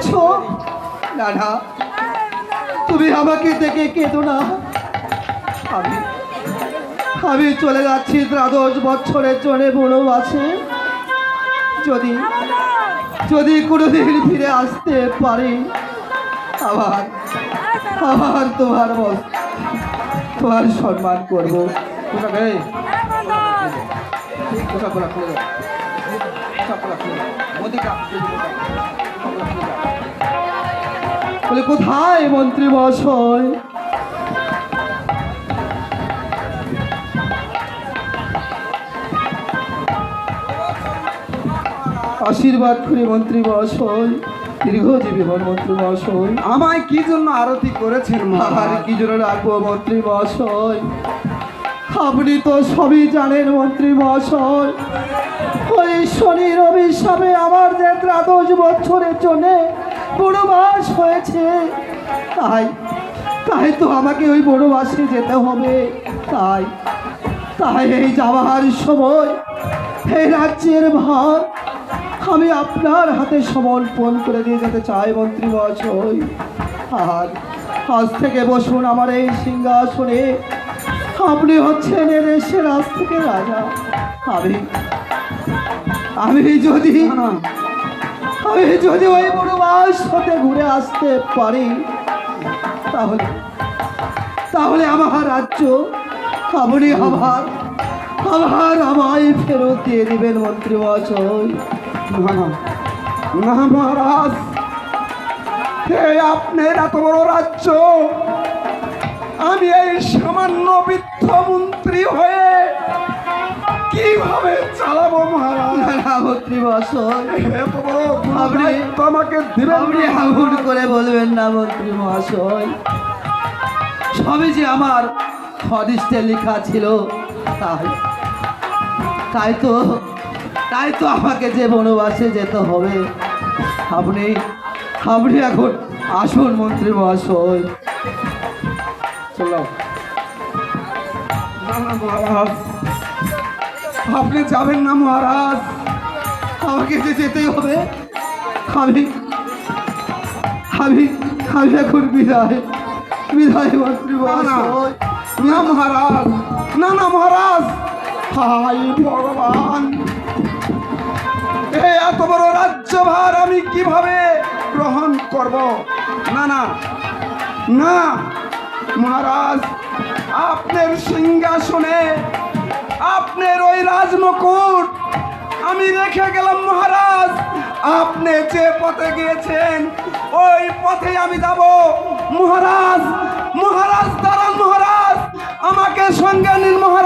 যাচ্ছ না না। তুমি আমাকে দেখে কেঁদো না। আমি আমি চলে যাচ্ছি দ্বাদশ বছরের জন্য বনবাসে যদি যদি কোনোদিন ফিরে আসতে পারি, আবার আবার তোমার তোমার সম্মান করব। বলে কোথায় মন্ত্রী মহাশয় আশীর্বাদ করে মন্ত্রী মহাশয় দীর্ঘজীবী হন মন্ত্রী মহাশয় আমায় কি জন্য আরতি করেছেন আর কি জন্য রাখব মন্ত্রী মহাশয় আপনি তো সবই জানেন মন্ত্রী মহাশয় ওই শনির অভিশাপে আমার যে দ্বাদশ বছরের জন্য বনবাস হয়েছে। তাই তাই তো আমাকে ওই বনবাসে যেতে হবে। তাই তাই এই যাওয়ার সময় এই রাজ্যের ভার আমি আপনার হাতে সমর্পণ করে দিয়ে যেতে চাই, মন্ত্রী মহাশয়। আর আজ থেকে বসুন আমার এই সিংহাসনে। আপনি হচ্ছেন এ দেশের আজ থেকে রাজা। আমি আমি যদি আমি যদি ওই বনবাস হতে ঘুরে আসতে পারি তাহলে তাহলে আমার রাজ্য আপনি আবার আবার আমায় ফেরত দিয়ে দিবেন মন্ত্রী মহাশয়। না, মহারাজ আপনার এত বড় রাজ্য আমি এই কীভাবে চালাবো মহারাজ? বড় আপনি- দিবেন আপনি না, করে বলবেন না মন্ত্রী মহাশয় সবই যে আমার হদিস্টে লেখা ছিল তাই। তাই তো তাই তো আমাকে যে বনবাসে যেতে হবে। আপনি আপনি এখন আসুন মন্ত্রী মহাশয় চলো মহারাজ। আপনি যাবেন না মহারাজ। আমাকে যে যেতেই হবে আমি আমি আমি এখন বিদায়। বিদায় মন্ত্রী না, মহারাজ। না না মহারাজ। হাই ভগবান। এত বড় রাজ্যভার আমি কীভাবে গ্রহণ করব? না না। না মহারাজ আপনার সিংহাসনে আপনার ওই রাজমুকুট, আমি রেখে গেলাম মহারাজ। আপনি যে পথে গিয়েছেন, ওই পথে আমি যাব। মহারাজ মহারাজ, দাঁড়ান মহারাজ। আমাকে সঙ্গে নিন মহারাজ।